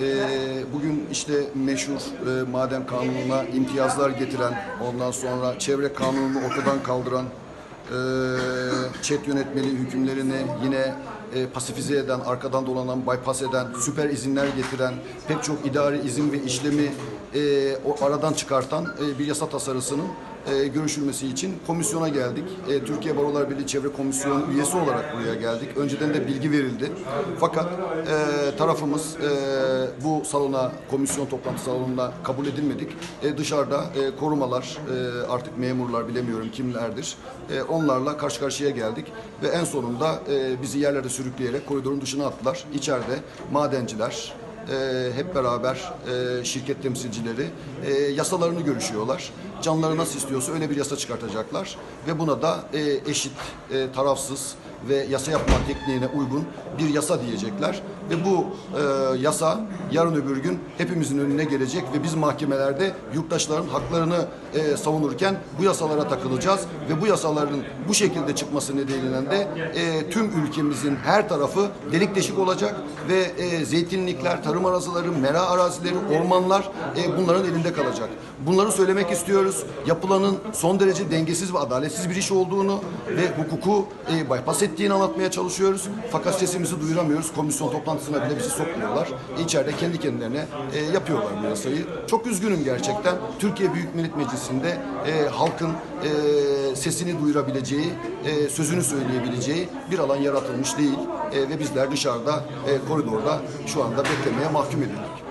Ee, bugün işte meşhur e, maden kanununa imtiyazlar getiren, ondan sonra çevre kanununu ortadan kaldıran, e, çet yönetmeli hükümlerini yine e, pasifize eden, arkadan dolanan, bypass eden, süper izinler getiren, pek çok idari izin ve işlemi aradan çıkartan bir yasa tasarısının e, görüşülmesi için komisyona geldik. E, Türkiye Barolar Birliği Çevre Komisyonu üyesi olarak buraya geldik. Önceden de bilgi verildi. Fakat e, tarafımız e, bu salona, komisyon toplantı salonuna kabul edilmedik. E, dışarıda e, korumalar, e, artık memurlar bilemiyorum kimlerdir. E, onlarla karşı karşıya geldik ve en sonunda e, bizi yerlerde sürükleyerek koridorun dışına attılar. İçeride madenciler, e, hep beraber e, şirket temsilcileri e, yasalarını görüşüyorlar. Canları nasıl istiyorsa öyle bir yasa çıkartacaklar ve buna da e, eşit, e, tarafsız ve yasa yapma tekniğine uygun bir yasa diyecekler ve bu e, yasa yarın öbür gün hepimizin önüne gelecek ve biz mahkemelerde yurttaşların haklarını e, savunurken bu yasalara takılacağız ve bu yasaların bu şekilde çıkması nedeniyle de e, tüm ülkemizin her tarafı delik deşik olacak ve e, zeytinlikler, tarım arazileri, mera arazileri, ormanlar e, bunların elinde kalacak. Bunları söylemek istiyoruz. Yapılanın son derece dengesiz ve adaletsiz bir iş olduğunu ve hukuku e, bypass ettiğini anlatmaya çalışıyoruz. Fakat sesimizi duyuramıyoruz. Komisyon toplantısına bile bizi sokmuyorlar. İçeride kendi kendilerine e, yapıyorlar bu yasayı. Çok üzgünüm gerçekten. Türkiye Büyük Millet Meclisi'nde e, halkın e, sesini duyurabileceği, e, sözünü söyleyebileceği bir alan yaratılmış değil. E, ve bizler dışarıda, e, koridorda şu anda beklemeye mahkum edildik.